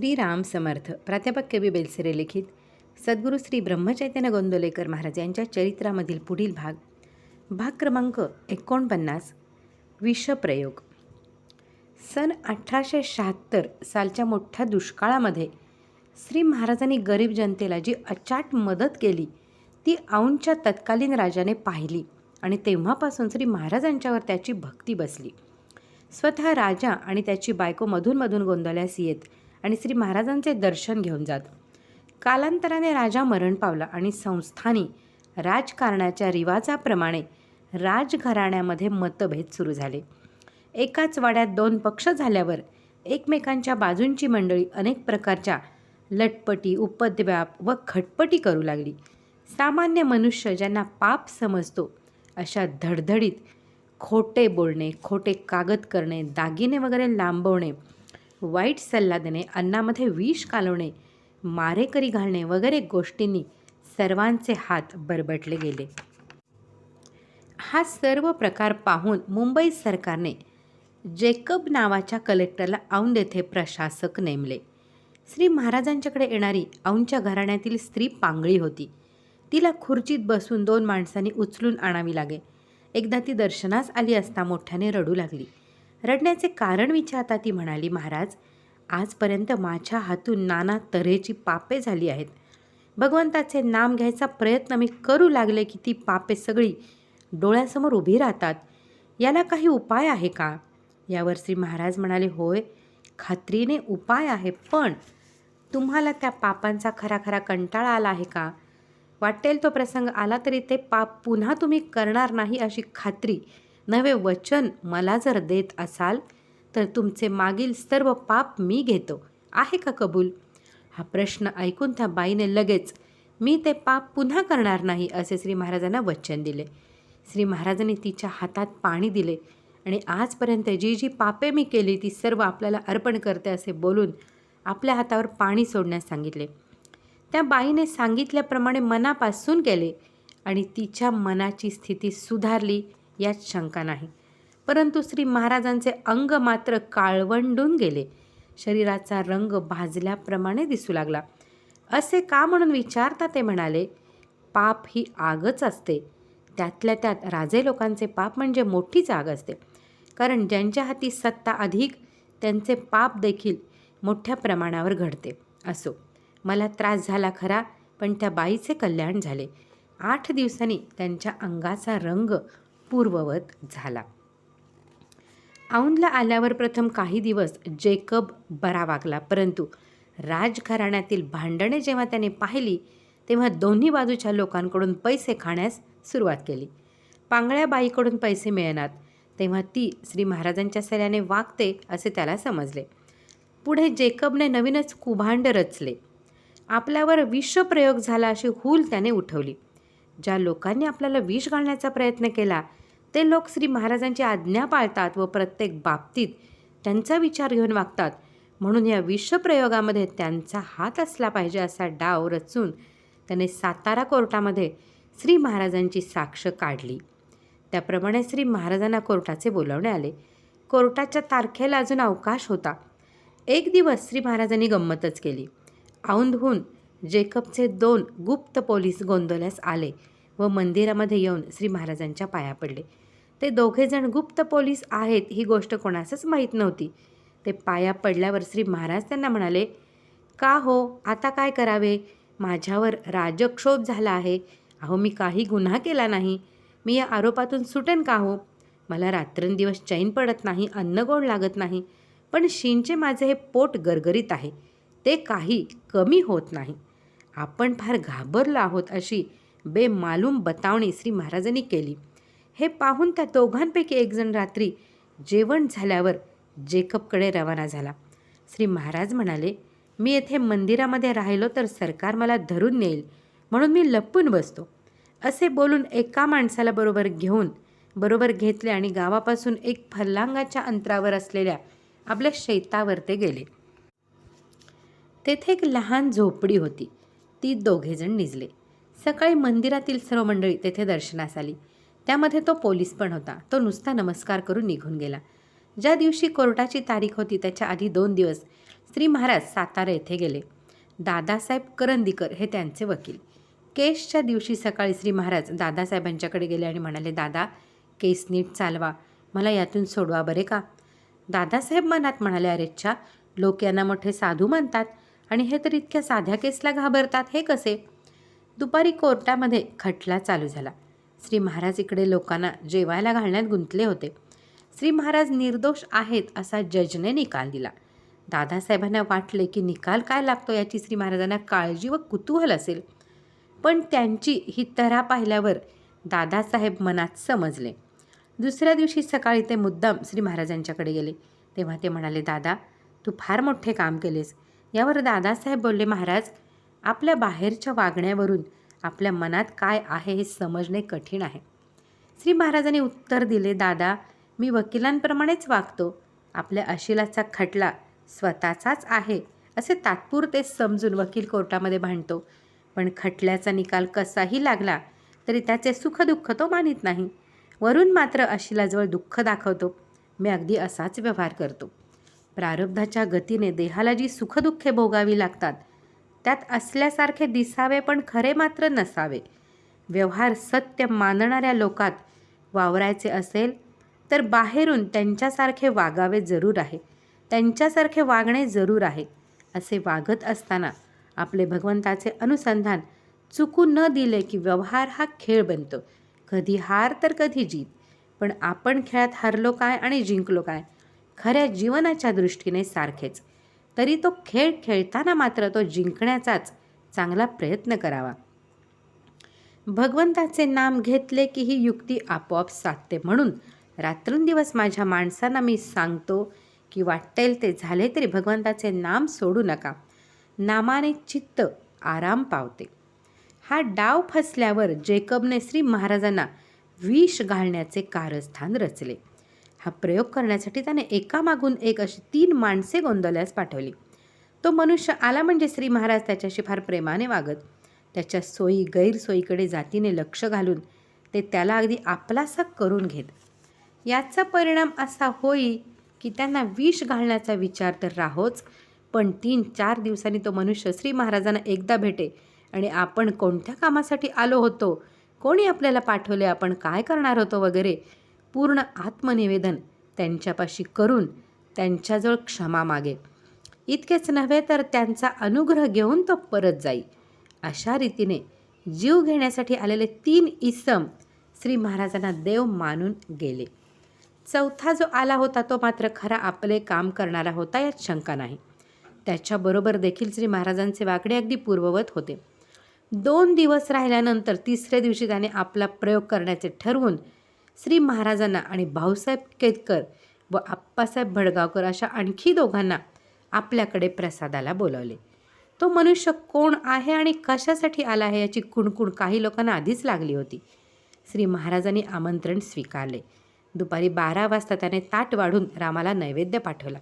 श्रीराम समर्थ प्राध्यापक के बी बेलसरे लिखित सद्गुरू श्री ब्रह्मचैतन्य गोंदोलेकर महाराज यांच्या चरित्रामधील पुढील भाग भाग क्रमांक एकोणपन्नास विषप्रयोग. सन अठराशे शहात्तर सालच्या मोठ्या दुष्काळामध्ये श्री महाराजांनी गरीब जनतेला जी अचाट मदत केली ती औंच्या तत्कालीन राजाने पाहिली आणि तेव्हापासून श्री महाराजांच्यावर त्याची भक्ती बसली. स्वतः राजा आणि त्याची बायको मधूनमधून गोंधळ्यास येत आणि श्री महाराजांचे दर्शन घेऊन जात. कालांतराने राजा मरण पावला आणि संस्थानी राजकारणाच्या रिवाजाप्रमाणे राजघराण्यामध्ये मतभेद सुरू झाले. एकाच वाड्यात दोन पक्ष झाल्यावर एकमेकांच्या बाजूंची मंडळी अनेक प्रकारच्या लटपटी उपद्व्याप व खटपटी करू लागली. सामान्य मनुष्य ज्यांना पाप समजतो अशा धडधडीत खोटे बोलणे खोटे कागद करणे दागिने वगैरे लांबवणे वाईट सल्ला देणे अन्नामध्ये विष कालवणे मारेकरी घालणे वगैरे गोष्टींनी सर्वांचे हात बरबटले गेले. हा सर्व प्रकार पाहून मुंबई सरकारने जेकब नावाच्या कलेक्टरला औंध येथे प्रशासक नेमले. श्री महाराजांच्याकडे येणारी औंच्या घराण्यातील स्त्री पांगळी होती. तिला खुर्चीत बसून दोन माणसांनी उचलून आणावी लागे. एकदा ती दर्शनास आली असता मोठ्याने रडू लागली. रडण्याचे कारण विचारता ती म्हणाली महाराज आजपर्यंत माझ्या हातून नाना तऱ्हेची पापे झाली आहेत. भगवंताचे नाम घ्यायचा प्रयत्न मी करू लागले की ती पापे सगळी डोळ्यासमोर उभी राहतात. याला काही उपाय आहे का? यावर श्री महाराज म्हणाले होय खात्रीने उपाय आहे पण तुम्हाला त्या पापांचा खरा खरा कंटाळा आला आहे का? वाटेल तो प्रसंग आला तरी ते पाप पुन्हा तुम्ही करणार नाही अशी खात्री नवे वचन मला जर देत असाल तर तुमचे मागील सर्व पाप मी घेतो. आहे का कबूल? हा प्रश्न ऐकून त्या बाईने लगेच मी ते पाप पुन्हा करणार नाही असे श्री महाराजांना वचन दिले. श्री महाराजांनी तिच्या हातात पाणी दिले आणि आजपर्यंत जी जी पापे मी केली ती सर्व आपल्याला अर्पण करते असे बोलून आपल्या हातावर पाणी सोडण्यास सांगितले. त्या बाईने सांगितल्याप्रमाणे मनापासून केले आणि तिच्या मनाची स्थिती सुधारली. यात शंका नाही. परंतु श्री महाराजांचे अंग मात्र काळवंडून गेले. शरीराचा रंग भाजल्याप्रमाणे दिसू लागला. असे का म्हणून विचारता ते म्हणाले पाप ही आगच असते. त्यातल्या त्यात राजे लोकांचे पाप म्हणजे मोठीच आग असते. कारण ज्यांच्या हाती सत्ता अधिक त्यांचे पाप देखील मोठ्या प्रमाणावर घडते असो. मला त्रास झाला खरा पण त्या बाईचे कल्याण झाले. आठ दिवसांनी त्यांच्या अंगाचा रंग पूर्ववत झाला. औंधला आल्यावर प्रथम काही दिवस जेकब बरा वागला परंतु राजघराण्यातील भांडणे जेव्हा त्याने पाहिली तेव्हा दोन्ही बाजूच्या लोकांकडून पैसे खाण्यास सुरुवात केली. पांगळ्या बाईकडून पैसे मिळणार तेव्हा ती श्री महाराजांच्या सऱ्याने वागते असे त्याला समजले. पुढे जेकबने नवीनच कुभांड रचले. आपल्यावर विषप्रयोग झाला अशी हूल त्याने उठवली. ज्या लोकांनी आपल्याला विष घालण्याचा प्रयत्न केला ते लोक श्री महाराजांची आज्ञा पाळतात व प्रत्येक बाबतीत त्यांचा विचार घेऊन वागतात. म्हणून या विश्वप्रयोगामध्ये त्यांचा हात असला पाहिजे असा डाव रचून त्याने सातारा कोर्टामध्ये श्री महाराजांची साक्ष काढली. त्याप्रमाणे श्री महाराजांना कोर्टाचे बोलावणे आले. कोर्टाच्या तारखेला अजून अवकाश होता. एक दिवस श्री महाराजांनी गंमतच केली. औंधहून जेकबचे दोन गुप्त पोलीस गोंधळ्यास आले. व मंदिरामध्ये येऊन श्री महाराजांच्या पाया पडले. ते दोघेजण गुप्त पोलीस आहेत ही गोष्ट कोणासच माहीत नव्हती. ते पाया पडल्यावर श्री महाराज त्यांना म्हणाले का हो? आता काय करावे? माझ्यावर राजक्षोभ झाला आहे. अहो मी काही गुन्हा केला नाही. मी या आरोपातून सुटेन का हो? मला रात्रंदिवस चैन पडत नाही अन्न गोड लागत नाही. पण शिंचे माझे हे पोट गरगरीत आहे. ते काही कमी होत नाही. आपण फार घाबरलो आहोत अशी बेमालूम बतावणी श्री महाराजांनी केली. हे पाहून त्या दोघांपैकी एकजण रात्री जेवण झाल्यावर जेकबकडे रवाना झाला. श्री महाराज म्हणाले मी येथे मंदिरामध्ये राहिलो तर सरकार मला धरून नेईल म्हणून मी लपून बसतो. असे बोलून एका माणसाला बरोबर घेऊन बरोबर घेतले आणि गावापासून एक फर्लांगाच्या अंतरावर असलेल्या आपल्या शेतावर ते गेले. तेथे एक लहान झोपडी होती. ती दोघेजण निजले. सकाळी मंदिरातील सर्व मंडळी तेथे दर्शनास आली. त्यामध्ये तो पोलीस पण होता. तो नुसता नमस्कार करून निघून गेला. ज्या दिवशी कोर्टाची तारीख होती त्याच्या आधी दोन दिवस श्री महाराज सातारा येथे गेले. दादासाहेब करंदीकर हे त्यांचे वकील. केसच्या दिवशी सकाळी श्री महाराज दादासाहेबांच्याकडे गेले आणि म्हणाले दादा केस नीट चालवा. मला यातून सोडवा बरे का? दादासाहेब मनात म्हणाले अरेच्छा लोक यांना मोठे साधू मानतात आणि हे तर इतक्या साध्या केसला घाबरतात. हे कसे? दुपारी कोर्टामध्ये खटला चालू झाला. श्री महाराज इकडे लोकांना जेवायला घालण्यात गुंतले होते. श्री महाराज निर्दोष आहेत असा जजने निकाल दिला. दादासाहेबांना वाटले की निकाल काय लागतो याची श्री महाराजांना काळजी व कुतूहल असेल. पण त्यांची ही तरा पाहिल्यावर दादासाहेब मनात समजले. दुसऱ्या दिवशी सकाळी ते मुद्दाम श्री महाराजांच्याकडे गेले. तेव्हा ते म्हणाले दादा तू फार मोठे काम केलेस. यावर दादासाहेब बोलले महाराज आपल्या बाहेरच्या वागण्यावरून आपल्या मनात काय आहे हे समजणे कठीण आहे. श्री महाराजांनी उत्तर दिले दादा मी वकिलांप्रमाणेच वागतो. आपल्या अशिलाचा खटला स्वतःचाच आहे असे तात्पुरते समजून वकील कोर्टामध्ये भांडतो. पण खटल्याचा निकाल कसाही लागला तरी त्याचे सुखदुःख तो मानित नाही. वरून मात्र अशिलाजवळ दुःख दाखवतो. मी अगदी असाच व्यवहार करतो. प्रारब्धाच्या गतीने देहाला जी सुखदुःखे भोगावी लागतात त्यात असल्यासारखे दिसावे पण खरे मात्र नसावे. व्यवहार सत्य मानणाऱ्या लोकात वावरायचे असेल तर बाहेरून त्यांच्यासारखे वागावे जरूर आहे. त्यांच्यासारखे वागणे जरूर आहे असे वागत असताना आपले भगवंताचे अनुसंधान चुकू न दिले की व्यवहार हा खेळ बनतो. कधी हार तर कधी जीत. पण आपण खेळात हरलो काय आणि जिंकलो काय खऱ्या जीवनाच्या दृष्टीने सारखेच. तरी तो खेळ खेळताना मात्र तो जिंकण्याचाच चांगला प्रयत्न करावा. भगवंताचे नाम घेतले की ही युक्ती आपोआप साधते म्हणून रात्रंदिवस माझ्या माणसांना मी सांगतो की वाटेल ते झाले तरी भगवंताचे नाम सोडू नका. नामाने चित्त आराम पावते. हा डाव फसल्यावर जेकबने श्री महाराजांना विष घालण्याचे कारस्थान रचले. हा प्रयोग करण्यासाठी त्याने एकामागून एक अशी तीन माणसे गोंधळल्यास पाठवली. तो मनुष्य आला म्हणजे श्री महाराज त्याच्याशी फार प्रेमाने वागत. त्याच्या सोयी गैरसोयीकडे जातीने लक्ष घालून ते त्याला अगदी आपलासा करून घेत. याचा परिणाम असा होई की त्यांना विष घालण्याचा विचार तर राहोच पण तीन चार दिवसांनी तो मनुष्य श्री महाराजांना एकदा भेटे आणि आपण कोणत्या कामासाठी आलो होतो? कोणी आपल्याला पाठवले? आपण काय करणार होतो वगैरे? पूर्ण आत्मनिवेदन त्यांच्यापाशी करून त्यांच्याजवळ क्षमा मागे. इतकेच नव्हे तर त्यांचा अनुग्रह घेऊन तो परत जाई. अशा रीतीने जीव घेण्यासाठी आलेले तीन इसम श्री महाराजांना देव मानून गेले. चौथा जो आला होता तो मात्र खरा आपले काम करणारा होता यात शंका नाही. त्याच्याबरोबर देखील श्री महाराजांचे वाकडे अगदी पूर्ववत होते. दोन दिवस राहिल्यानंतर तिसऱ्या दिवशी त्याने आपला प्रयोग करण्याचे ठरवून श्री महाराजांना आणि भाऊसाहेब केतकर व आप्पासाहेब भडगावकर अशा आणखी दोघांना आपल्याकडे प्रसादाला बोलावले. तो मनुष्य कोण आहे आणि कशासाठी आला आहे याची कुणकुण काही लोकांना आधीच लागली होती. श्री महाराजांनी आमंत्रण स्वीकारले. दुपारी बारा वाजता त्याने ताट वाढून रामाला नैवेद्य पाठवला.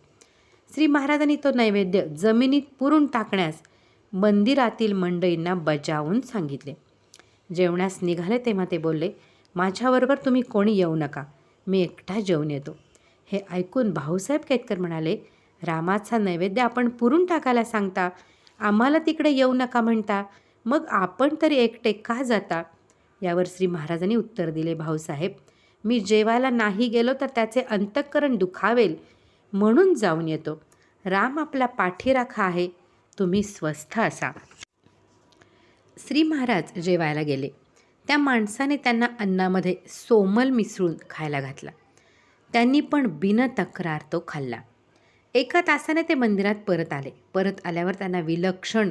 श्री महाराजांनी तो नैवेद्य जमिनीत पुरून टाकण्यास मंदिरातील मंडळींना बजावून सांगितले. जेवणास निघाले तेव्हा ते बोलले माझ्याबरोबर तुम्ही कोणी येऊ नका. मी एकटा जेवून येतो. हे ऐकून भाऊसाहेब केतकर म्हणाले रामाचा नैवेद्य आपण पुरून टाकायला सांगता? आम्हाला तिकडे येऊ नका म्हणता? मग आपण तरी एकटे का जाता? यावर श्री महाराजांनी उत्तर दिले भाऊसाहेब मी जेवायला नाही गेलो तर त्याचे अंतःकरण दुखावेल. म्हणून जाऊन येतो. राम आपला पाठीराखा आहे. तुम्ही स्वस्थ असा. श्री महाराज जेवायला गेले. त्या माणसाने त्यांना अन्नामध्ये सोमल मिसळून खायला घातला. त्यांनी पण बिन तक्रार तो खाल्ला. एका तासाने ते मंदिरात परत आले. परत आल्यावर त्यांना विलक्षण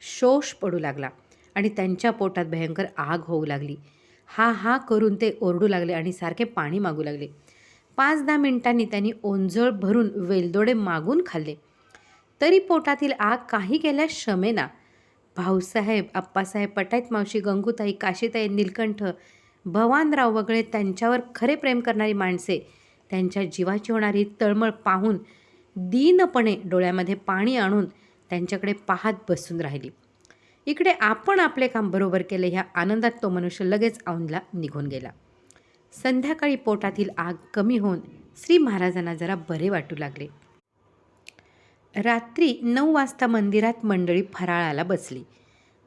शोष पडू लागला आणि त्यांच्या पोटात भयंकर आग होऊ लागली. हा हा करून ते ओरडू लागले आणि सारखे पाणी मागू लागले. पाच दहा मिनिटांनी त्यांनी ओंजळ भरून वेलदोडे मागून खाल्ले. तरी पोटातील आग काही केल्या शमेना भाऊसाहेब आप्पासाहेब पटाईत मावशी गंगूताई काशीताई निलकंठ भवानराव वगळे त्यांच्यावर खरे प्रेम करणारी माणसे. त्यांच्या जीवाची होणारी तळमळ पाहून दीनपणे डोळ्यामध्ये पाणी आणून त्यांच्याकडे पाहत बसून राहिली. इकडे आपण आपले काम बरोबर केले ह्या आनंदात तो मनुष्य लगेच औंधला निघून गेला. संध्याकाळी पोटातील आग कमी होऊन श्री महाराजांना जरा बरे वाटू लागले. रात्री नऊ वाजता मंदिरात मंडळी फराळाला बसली.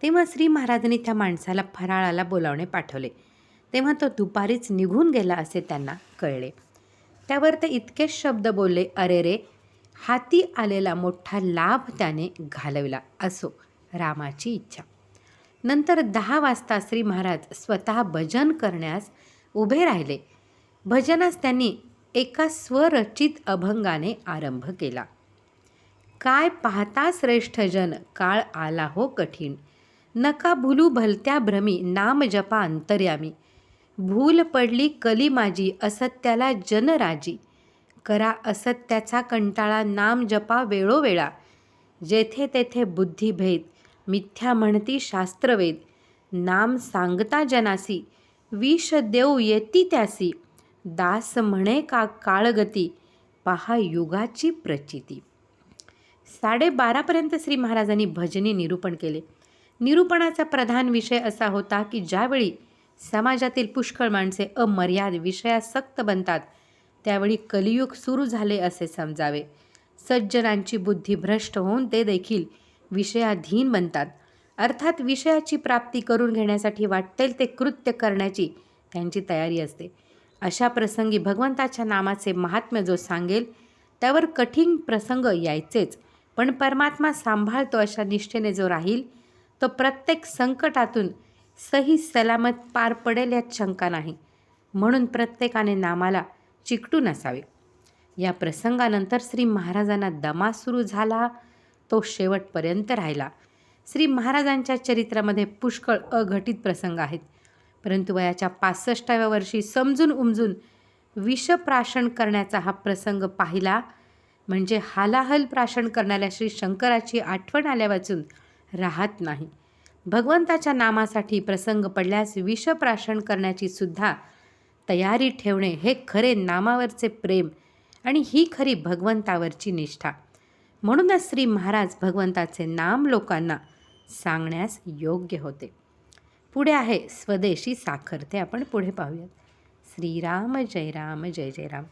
तेव्हा श्री महाराजांनी त्या माणसाला फराळाला बोलावणे पाठवले. तेव्हा तो दुपारीच निघून गेला असे त्यांना कळले. त्यावर ते इतकेच शब्द बोलले अरे रे हाती आलेला मोठा लाभ त्याने घालवला असो रामाची इच्छा. नंतर दहा वाजता श्री महाराज स्वतः भजन करण्यास उभे राहिले. भजनास त्यांनी एका स्वरचित अभंगाने आरंभ केला. काय पाहता श्रेष्ठ जन? काळ आला हो कठीण. नका भूलू भलत्या भ्रमी नाम जपा अंतर्यामी. भूल पडली कली माझी असत्याला जनराजी करा असत्याचा कंटाळा नाम जपा वेळोवेळा. जेथे तेथे बुद्धिभेद मिथ्या म्हणती शास्त्रवेद. नाम सांगता जनासी विष देऊ येती त्यासी. दास म्हणे का काळगती पहा युगाची प्रचिती. साडेबारापर्यंत श्री महाराजांनी भजनी निरूपण केले. निरूपणाचा प्रधान विषय असा होता की ज्यावेळी समाजातील पुष्कळ माणसे अमर्याद विषयासक्त बनतात त्यावेळी कलियुग सुरू झाले असे समजावे. सज्जनांची बुद्धी भ्रष्ट होऊन ते देखील विषयाधीन बनतात. अर्थात विषयाची प्राप्ती करून घेण्यासाठी वाटेल ते कृत्य करण्याची त्यांची तयारी असते. अशा प्रसंगी भगवंताच्या नामाचे महात्म्य जो सांगेल त्यावर कठीण प्रसंग यायचेच. पण परमात्मा सांभाळतो अशा निष्ठेने जो राहील तो प्रत्येक संकटातून सही सलामत पार पडेल यात शंका नाही. म्हणून प्रत्येकाने नामाला चिकटून असावे या प्रसंगानंतर श्री महाराजांना दमा सुरू झाला तो शेवटपर्यंत राहिला. श्री महाराजांच्या चरित्रामध्ये पुष्कळ अघटित प्रसंग आहेत. परंतु वयाच्या पासष्टाव्या वर्षी समजून उमजून विषप्राशन करण्याचा हा प्रसंग पाहिला म्हणजे हालाहल प्राशन करणाऱ्या श्री शंकराची आठवण आल्या वाचून राहत नाही. भगवंताच्या नामासाठी प्रसंग पडल्यास विषप्राशन करण्याची सुद्धा तयारी ठेवणे हे खरे नामावरचे प्रेम आणि ही खरी भगवंतावरची निष्ठा. म्हणूनच श्री महाराज भगवंताचे नाम लोकांना सांगण्यास योग्य होते. पुढे आहे स्वदेशी साखर. ते आपण पुढे पाहूयात. श्रीराम जय राम जय जय राम.